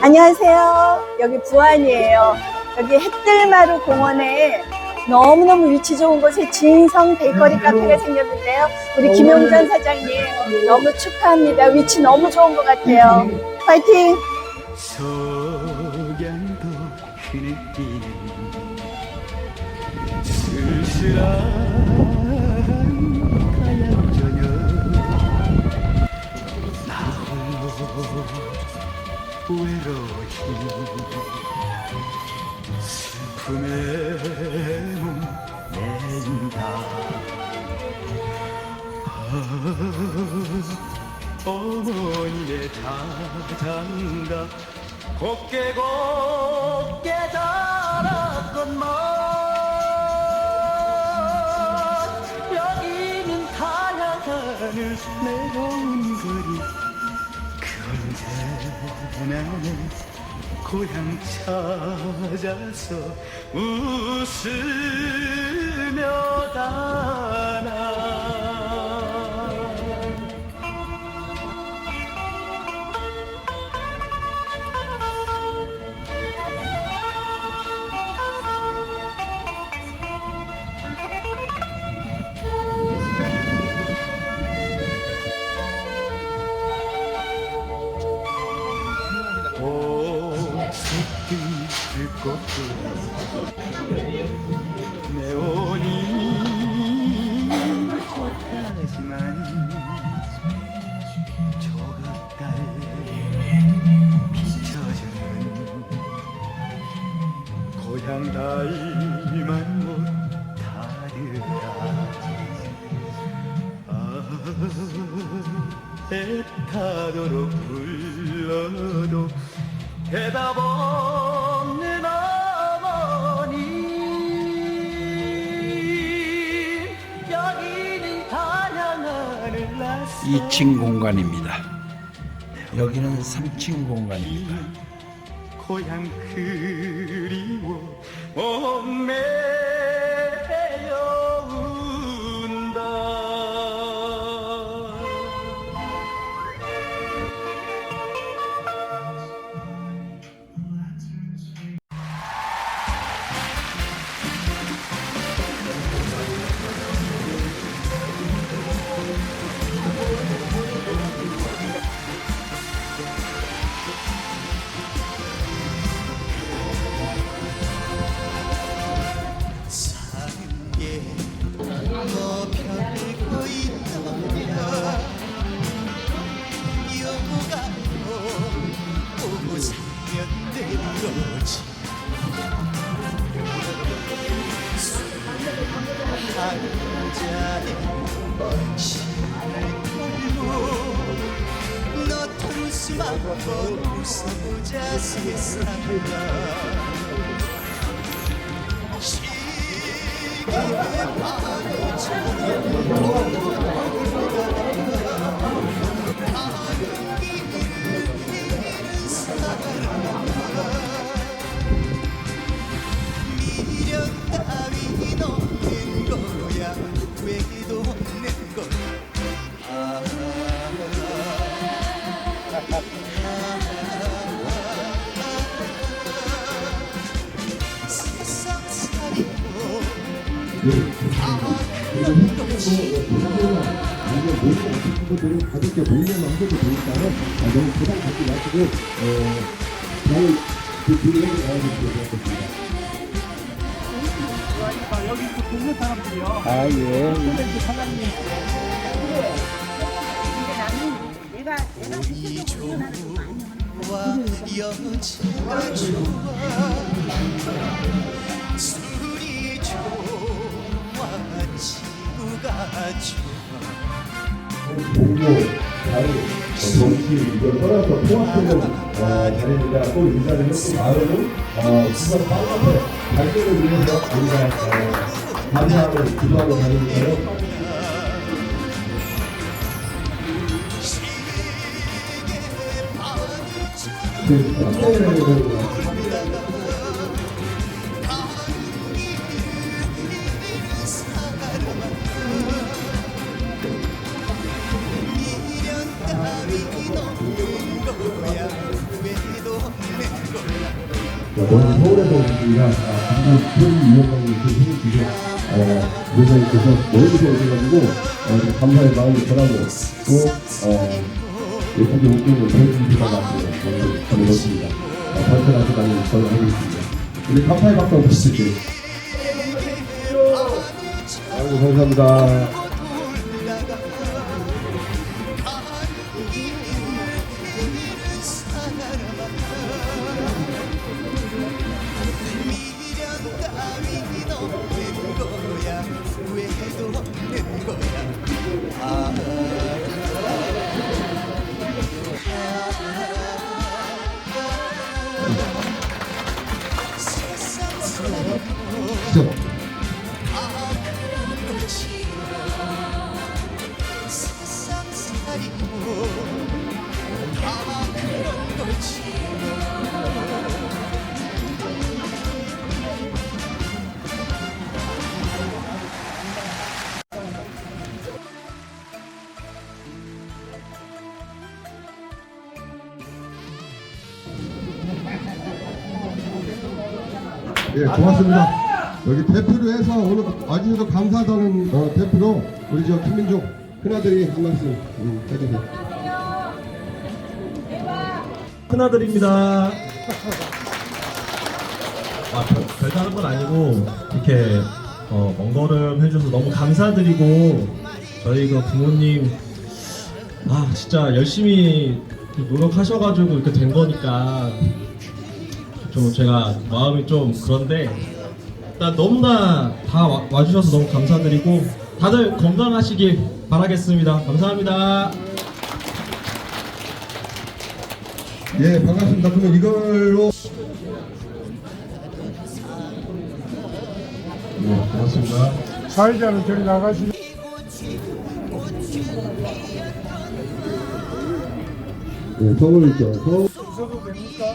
안녕하세요. 여기 부안이에요. 여기 햇들마루 공원에 너무너무 위치 좋은 곳에 진성 베이커리 카페가 생겼는데요. 우리 김용전 사장님 너무 축하합니다. 위치 너무 좋은 것 같아요. 파이팅! 석양도 흐느끼는 쓸쓸한 외로이 슬픔에 몸 낸다 어머니의 자장가 곱게 곱게 자랐건만 여기는 다양하늘 내려 나는 고향 찾아서 웃으며 다나 내온이 꽃하지만 조각달 비춰주는 고향 다이만 못하리라. 아, 애타도록 불러도 대답 없 2층 공간입니다. 여기는 3층 공간입니다. 고향 그리워 보고 살면 되는 거지 한자의 신을 걸고 너처럼 수만 번 웃어보자 세상아 가볍게 놀면 하셔도 되니까요. 아, 너무 부담 갖지 마시고, 어, 잘, 그 뒤에 나와주시면 좋겠습니다. 아, 예. 이 좋아 여자가 좋아 자유, 어, 정치, 이걸 떠나서 어, 자리니까 꼭 인사를 했고, 어, 그걸 바로 앞에 발전을 위해서 우리가 어, 감사하고 기도하고 다니니까요. 그, 먼 서울에서 오셨습니다. 아, 방금 프로님 위원장님 그 힘을 주셔, 어, 위원장님께서 멀리서 오셔가지고, 어, 이렇게 감사의 마음을 전하고, 또, 어, 예쁘게 웃기는 보여주시다 같아요. 오늘 참 멋집니다. 어, 발전하시다니 저는 알겠습니다. 우리 감사의 박수 한번 주실게요. 아이고, 감사합니다. 거지 예, 고맙습니다. 여기 대표로 해서 오늘 와주셔서 감사하다는 어, 대표로 우리 저 김민종 큰아들이 한 말씀 음, 해주세요. 큰아들입니다. 아, 별, 별다른 건 아니고 이렇게 어, 먼 걸음 해줘서 너무 감사드리고 저희 그 부모님 아 진짜 열심히 노력하셔가지고 이렇게 된 거니까 좀 제가 마음이 좀 그런데 일단 너무나 다 와, 와주셔서 너무 감사드리고 다들 건강하시길 바라겠습니다. 감사합니다. 예, 반갑습니다. 그러면 이걸로 네, 고맙습니다. 사회자는 저리 나가시 예, 서울 있죠. 서울. 있어도 됩니까?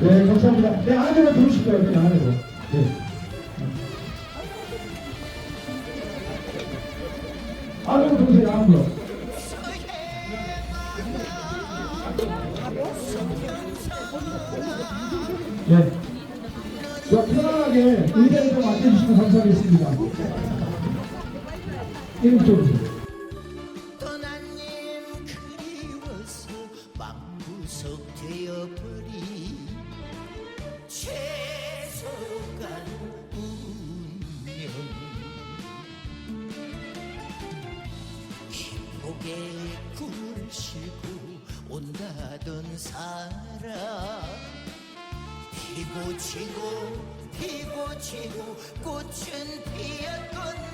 네, 감사합니다. 네, 안으로 들어오실까요? 그냥 안으로. 네. 안으로 들어오세요, 안으로. 예. 저 편안하게 의자에 좀 앉아주시면 감사하겠습니다. 이쪽으로. 온다던 사람. 피고 지고 피고 지고 꽃은 피었건